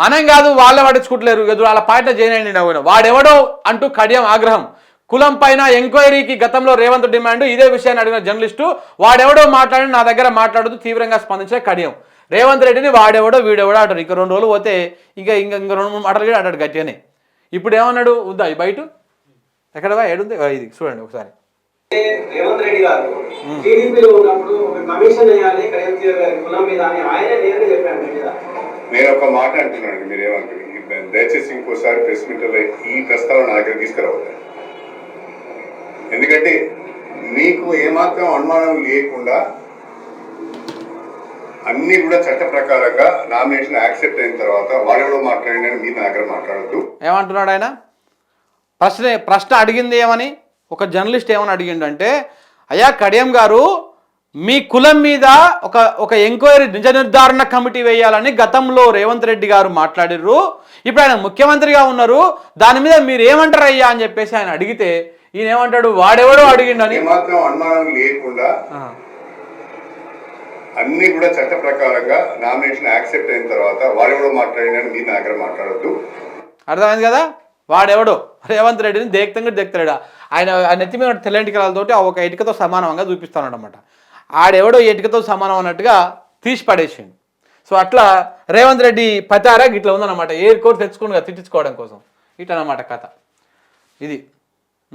మనం కాదు వాళ్ళే పట్టించుకుంటలేరు. ఎదురు వాళ్ళ పార్టీలో జాయిన్ అయ్యింది వాడెవడో అంటూ కడియం ఆగ్రహం. కులం పైన ఎంక్వైరీకి గతంలో రేవంత్ డిమాండ్ ఇదే విషయాన్ని అడిగిన జర్నలిస్టు వాడెవడో మాట్లాడి నా దగ్గర మాట్లాడుతూ తీవ్రంగా స్పందించే కడియం. రేవంత్ రెడ్డిని వాడెవడో వీడెవడో అంటారు. ఇక రెండు రోజులు పోతే ఇంకా ఇంకా ఇంకా రెండు మూడు మాటలు కూడా అంటాడు గట్టిగానే. ఇప్పుడు ఏమన్నాడు? ఉందా? ఈ బయట? ఎక్కడ ఏడుంది? ఇది చూడండి ఒకసారి. రేవంత్ రెడ్డి గారు టీడీపీలో ఉన్నప్పుడు ఒక కమిషన్ వేయాలి కడియం గారి కులం మీద అని ఆయన నేరుగా చెప్పాను మీ మీద. నేను ఒక మాట అంటున్నాను మీరేమంటారు? దయచేసి ఇంకోసారి ప్రెస్ మీట్లో ఈ ప్రస్తావన నా దగ్గర తీసుకురావద్దు. ఎందుకంటే మీకు ఏమాత్రం అనుమానం లేకుండా అన్ని కూడా చట్ట ప్రకారంగా నామినేషన్ యాక్సెప్ట్ అయిన తర్వాత వాడెవడో మాట్లాడిన మీరు నా దగ్గర మాట్లాడద్దు. ఏమంటున్నాడు ఆయన? ప్రశ్న ప్రశ్న అడిగింది ఏమని? ఒక జర్నలిస్ట్ ఏమని అడిగిండంటే అయ్యా కడియం గారు మీ కులం మీద ఒక ఒక ఎంక్వైరీ నిజ నిర్ధారణ కమిటీ వేయాలని గతంలో రేవంత్ రెడ్డి గారు మాట్లాడిర్రు. ఇప్పుడు ఆయన ముఖ్యమంత్రిగా ఉన్నారు. దాని మీద మీరు ఏమంటారు అయ్యా అని చెప్పేసి ఆయన అడిగితే ఈయన ఏమంటాడు? వాడెవడో అడిగిండని. అనుమానం లేకుండా అన్ని కూడా చట్ట ప్రకారంగా నామినేషన్ యాక్సెప్ట్ అయిన తర్వాత వాడెవడో మాట్లాడిన మీరు నా దగ్గర మాట్లాడద్దు. అర్థమైంది కదా? వాడెవడో? రేవంత్ రెడ్డిని దేక్తంగా దేక్తాడు ఆయన నెత్తి మీద తెల్ల ఇటుకలతోటి ఆ ఒక ఇటుకతో సమానంగా చూపిస్తాడు అనమాట ఆడెవడో ఈ ఇటుకతో సమానం అన్నట్టుగా తీసి పడేసిండు. సో అట్లా రేవంత్ రెడ్డి పతారా ఇట్లా ఉందన్నమాట. ఎయిర్ కోర్ట్ తెచ్చుకుని తిట్టించుకోవడం కోసం. ఇట్లా అన్నమాట కథ. ఇది.